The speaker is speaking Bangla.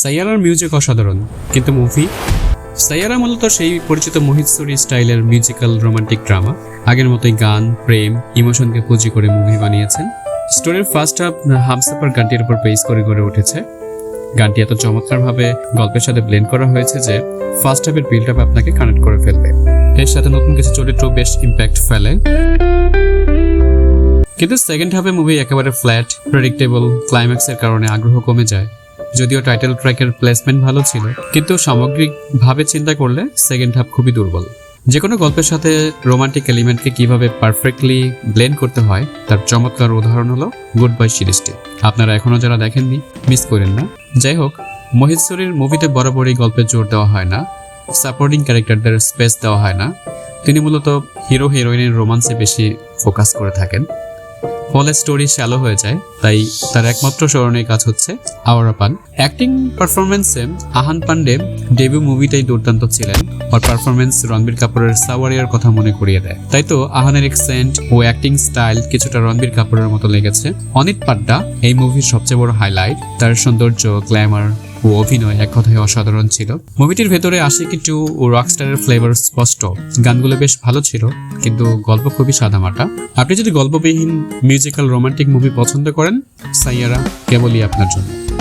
সাইয়ারার মিউজিক অসাধারণ। কিন্তু মুভি? সাইয়ারা মূলত সেই পরিচিত মোহিত সুরি স্টাইলের মিউজিক্যাল রোমান্টিক ড্রামা আগের মতোই গান, প্রেম ইমোশনকে পুঁজি করে মুভি বানিয়েছেন। স্টোরির ফার্স্ট হাফ হামসাপার গানটির উপর বেস করে গড়ে উঠেছে। গানটি এত চমৎকারভাবে গল্পের সাথে ব্লেন্ড করা হয়েছে যে ফার্স্ট হাফের বিল্ড আপ আপনাকে কানেক্ট করে ফেলবে। এর সাথে নতুন কিছু চরিত্র বেশ ইম্প্যাক্ট ফেলে। কিন্তু সেকেন্ড হাফে মুভি একেবারে ফ্ল্যাট প্রেডিক্টেবল ক্লাইম্যাক্সের কারণে আগ্রহ কমে যায়। যদিও টাইটেল ট্র্যাকের প্লেসমেন্ট ভালো ছিল, কিন্তু সামগ্রিকভাবে চিন্তা করলে সেকেন্ড হাফ খুবই দুর্বল। যে কোনো গল্পের সাথে রোমান্টিক এলিমেন্টকে কীভাবে পারফেক্টলি ব্লেন্ড করতে হয়, তার চমৎকার উদাহরণ হলো গুড বাই সিরিজটি। আপনারা এখনও যারা দেখেননি মিস করেন না। যাই হোক মোহিত সুরির মুভিতে বরাবরই গল্পে জোর দেওয়া হয় না সাপোর্টিং ক্যারেক্টারদের স্পেস দেওয়া হয় না। তিনি মূলত হিরো হিরোইনের রোমান্সে বেশি ফোকাস করে থাকেন। ফলে স্টোরি শ্যালো হয়ে যায়, তাই তার একমাত্র স্মরণীয় কাজ হচ্ছে আওয়ারা পান অ্যাক্টিং পারফরমেন্সে আহান পান্ডে ডেবিউ মুভিতেই দুর্দান্ত ছিলেন ওর পারফরমেন্স রণবীর কাপুরের সাওয়ারিয়ার কথা মনে করিয়ে দেয়। তাই তো আহানের এক্সেন্ট ও অ্যাক্টিং স্টাইল কিছুটা রণবীর কাপুরের মতো লেগেছে। অনিত পাড্ডা এই মুভির সবচেয়ে বড় হাইলাইট তার সৌন্দর্য গ্ল্যামার ও অভিনয় এক কথায় অসাধারণ ছিল। মুভিটির ভেতরে আশিকি টু ও রকস্টারের ফ্লেভার স্পষ্ট। গানগুলো বেশ ভালো ছিল, কিন্তু গল্প খুবই সাদামাটা। আপনি যদি গল্পবিহীন মিউজিক্যাল রোমান্টিক মুভি পছন্দ করেন, সাইয়ারা, কেবলই আপনার জন্য।